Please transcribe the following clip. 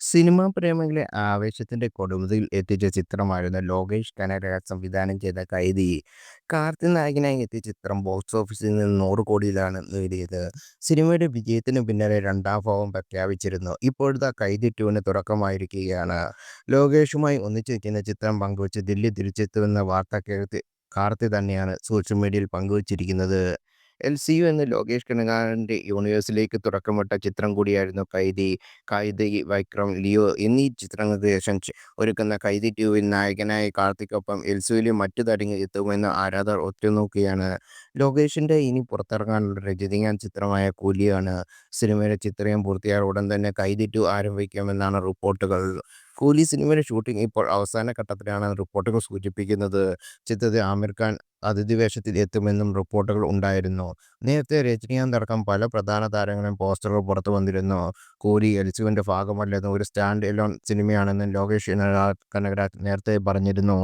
Cinema പ്രേമികളെ ആവേശത്തിന്റെ കൊടുമുതിയിൽ എത്തിച്ച ചിത്രമായിരുന്നു ലോകേഷ് കനകരാജ് സംവിധാനം ചെയ്ത 'കൈതി'. കാർത്തി നായകനായി എത്തിയ ചിത്രം ബോക്സ് ഓഫീസിൽ നിന്ന് നൂറ് കോടിയിലാണ് നേടിയത്. സിനിമയുടെ വിജയത്തിന് പിന്നാലെ രണ്ടാം ഭാവം പ്രഖ്യാപിച്ചിരുന്നു. ഇപ്പോഴത്തെ 'കൈതി ടു'വിന് തുടക്കമായിരിക്കുകയാണ്. ലോകേഷുമായി ഒന്നിച്ചിരിക്കുന്ന ചിത്രം പങ്കുവച്ച് ദില്ലി തിരിച്ചെത്തുമെന്ന വാർത്ത കാർത്തി തന്നെയാണ് സോഷ്യൽ മീഡിയയിൽ പങ്കുവച്ചിരിക്കുന്നത്. എൽ. സി. യു എന്ന ലോകേഷ് കനകരാജിന്റെ യൂണിവേഴ്സിലേക്ക് തുടക്കമിട്ട ചിത്രം കൂടിയായിരുന്നു 'കൈതി'. 'കൈതി', വൈക്രം 'ലിയോ എന്നീ ചിത്രങ്ങൾക്ക് ശേഷം ഒരുക്കുന്ന 'കൈതി ടു'വിൽ നായകനായി കാർത്തിക്കൊപ്പം എൽ സി യുലും മറ്റു താരങ്ങൾ എത്തുമെന്ന് ആരാധകർ ഒത്തുനോക്കുകയാണ് ലോകേഷിന്റെ ഇനി പുറത്തിറങ്ങാനുള്ള രജനീകാന്ത് ചിത്രമായ 'കൂലി'യാണ്. സിനിമയുടെ ചിത്രം പൂർത്തിയായ ഉടൻ തന്നെ 'കൈതി ടു' ആരംഭിക്കുമെന്നാണ് റിപ്പോർട്ടുകൾ. 'കൂലി' സിനിമയുടെ ഷൂട്ടിംഗ് ഇപ്പോൾ അവസാന ഘട്ടത്തിലാണ് റിപ്പോർട്ടുകൾ സൂചിപ്പിക്കുന്നത്. ചിത്രത്തിൽ ആമിർ ഖാൻ അതിഥി വേഷത്തിൽ എത്തുമെന്നും റിപ്പോർട്ടുകൾ ഉണ്ടായിരുന്നു. നേരത്തെ രജനീകാന്ത് അടക്കം പല പ്രധാന താരങ്ങളും പോസ്റ്ററുകൾ പുറത്തു വന്നിരുന്നു 'കൂലി' എൽസിയുവിന്റെ ഭാഗമല്ലെന്നും ഒരു സ്റ്റാൻഡ് എലോൺ സിനിമയാണെന്നും ലോകേഷ് കനകരാജ് നേരത്തെ പറഞ്ഞിരുന്നു.